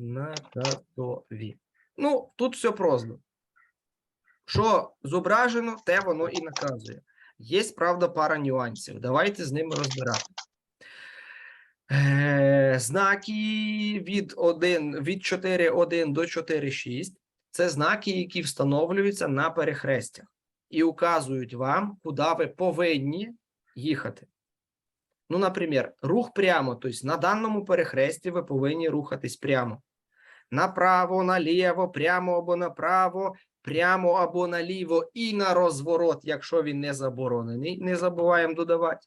наказові. Ну, тут все просто. Що зображено, те воно і наказує. Є, правда, пара нюансів. Давайте з ними розбирати. Е, знаки від 1, від 4.1 до 4.6 це знаки, які встановлюються на перехрестях і указують вам, куди ви повинні їхати. Ну, наприклад, рух прямо, тобто на даному перехресті ви повинні рухатись прямо. Направо, наліво, прямо або направо, прямо або наліво і на розворот, якщо він не заборонений. Не забуваємо додавати.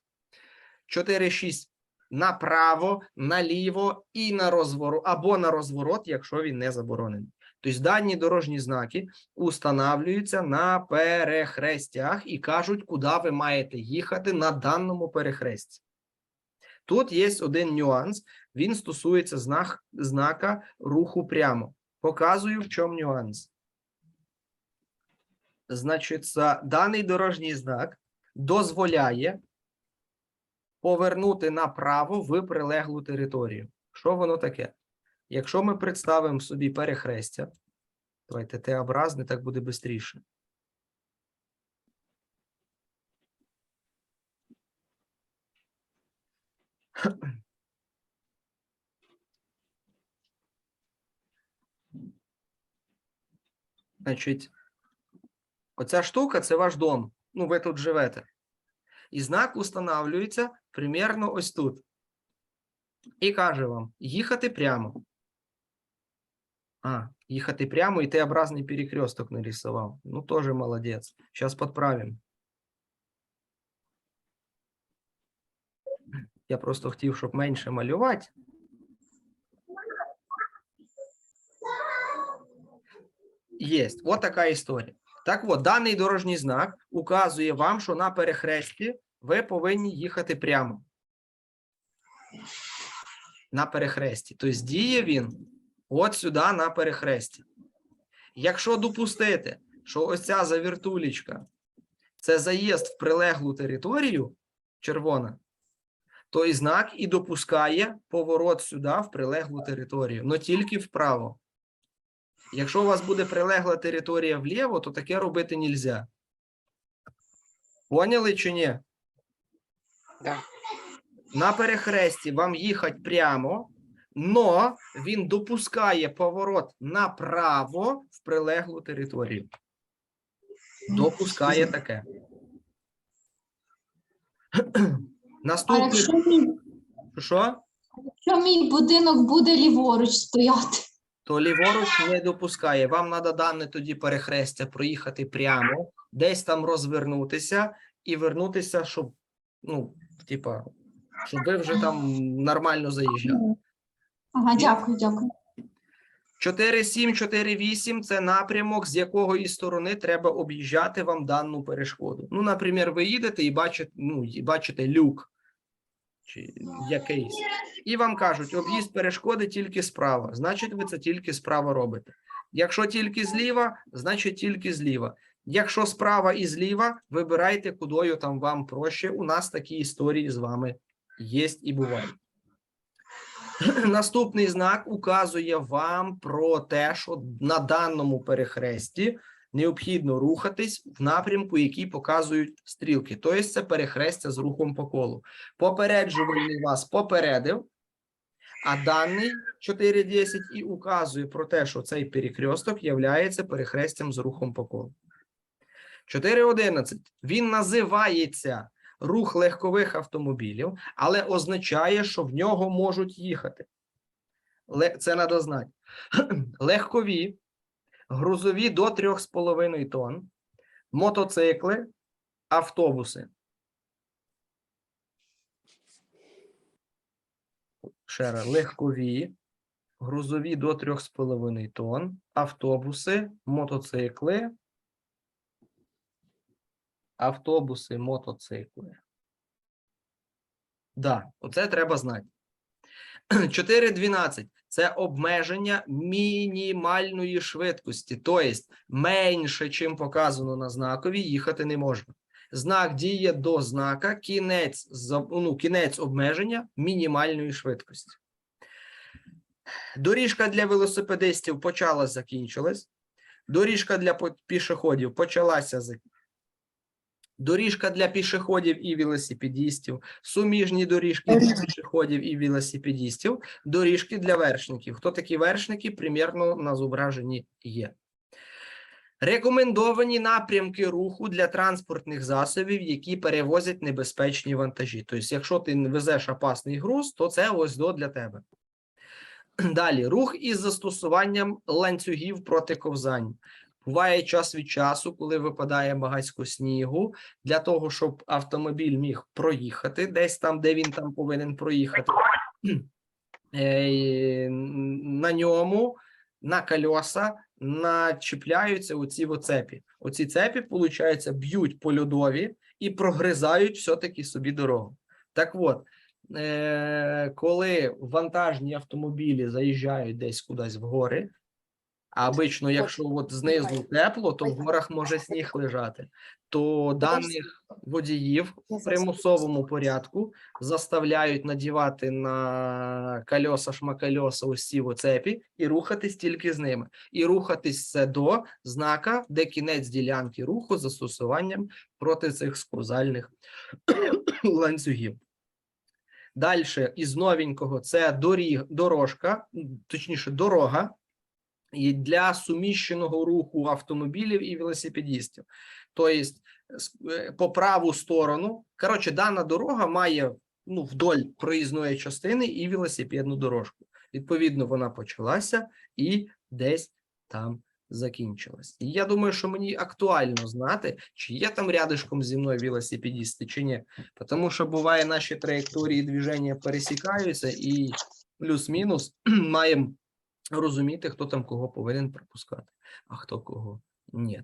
4-6 направо, наліво і на розворот, або на розворот, якщо він не заборонений. Тобто дані дорожні знаки устанавлюються на перехрестях і кажуть, куди ви маєте їхати на даному перехресті. Тут є один нюанс, він стосується знак, знака руху прямо. Показую, в чому нюанс. Значить, даний дорожній знак дозволяє повернути направо в прилеглу територію. Що воно таке? Якщо ми представимо собі перехрестя, давайте Т-образне, так буде швидше. Значить, оця штука це ваш дом. Ну, ви тут живете. І знак устанавлюється примерно ось тут. І каже вам: їхати прямо. А, їхати прямо і Т-образний перекресток нарисував. Ну, теж молодець. Зараз підправимо. Я просто хотів, щоб менше малювати. Єсть. От така історія. Так от, даний дорожній знак указує вам, що на перехресті ви повинні їхати прямо. На перехресті. Тобто діє він от сюди на перехресті. Якщо допустити, що ось ця завіртулечка це заїзд в прилеглу територію, червона, то і знак і допускає поворот сюди в прилеглу територію, але тільки вправо. Якщо у вас буде прилегла територія вліво, то таке робити не можна. Поняли чи ні? Да. На перехресті вам їхати прямо, но він допускає поворот направо в прилеглу територію. Допускає таке. Наступний. Що? якщо мій будинок буде ліворуч стояти? То ліворуч не допускає. Вам треба дане тоді перехрестя проїхати прямо, десь там розвернутися і вернутися, щоб, ну, типа, щоб ви вже там нормально заїжджали. Ага, дякую, дякую. 4-7, 4-8 – це напрямок, з якої сторони треба об'їжджати вам дану перешкоду. Ну, наприклад, ви їдете і бачите, ну, і бачите люк чи якийсь. І вам кажуть, об'їзд перешкоди тільки справа. Значить, ви це тільки справа робите. Якщо тільки зліва, значить тільки зліва. Якщо справа і зліва, вибирайте, кудою там вам проще. У нас такі історії з вами є і бувають. Наступний знак указує вам про те, що на даному перехресті необхідно рухатись в напрямку, який показують стрілки. Тобто це перехрестя з рухом по колу. Попереджувальний вас попередив, а даний 4.10 і указує про те, що цей перекресток є перехрестям з рухом по колу. 4.11. Він називається рух легкових автомобілів, але означає, що в нього можуть їхати. Це треба знати. Легкові, грузові до 3,5 тонн, мотоцикли, автобуси. Ще раз, легкові, грузові до 3,5 тонн, автобуси, мотоцикли, автобуси, мотоцикли. Да, оце треба знати. 4.12 – це обмеження мінімальної швидкості, тобто менше, чим показано на знакові, їхати не можна. Знак діє до знака, кінець, ну, кінець обмеження мінімальної швидкості. Доріжка для велосипедистів почалась, закінчилась. Доріжка для пішоходів почалася. Доріжка для пішоходів і велосипедистів, суміжні доріжки для пішоходів і велосипедистів, доріжки для вершників. Хто такі вершники? Примірно на зображенні є. Рекомендовані напрямки руху для транспортних засобів, які перевозять небезпечні вантажі. Тобто, якщо ти везеш опасний груз, то це ось до для тебе. Далі рух із застосуванням ланцюгів проти ковзань. Буває час від часу, коли випадає багатько снігу, для того, щоб автомобіль міг проїхати десь там, де він там повинен проїхати. Е, На ньому на кольоса начіпляються оці оцепі. Оці цепі, виходить, б'ють по льодові і прогризають все-таки собі дорогу. Так от, е, коли вантажні автомобілі заїжджають десь кудись в гори, а обично, якщо от знизу тепло, то в горах може сніг лежати, то даних водіїв в примусовому порядку заставляють надівати на кольоса, шмакольоса ось ці оцепі і рухатись тільки з ними. І рухатись це до знака, де кінець ділянки руху з застосуванням проти цих сковзальних ланцюгів. Далі із новенького це доріг, дорожка, точніше, дорога і для суміщеного руху автомобілів і велосипедистів. Тобто, е, по праву сторону, коротше, дана дорога має ну, вдоль проїзної частини і велосипедну дорожку. Відповідно, вона почалася і десь там закінчилась. І я думаю, що мені актуально знати, чи є там рядишком зі мною велосипедисти, чи ні. Тому що буває, наші траєкторії движення пересікаються, і плюс-мінус маємо розуміти, хто там кого повинен пропускати, а хто кого ні.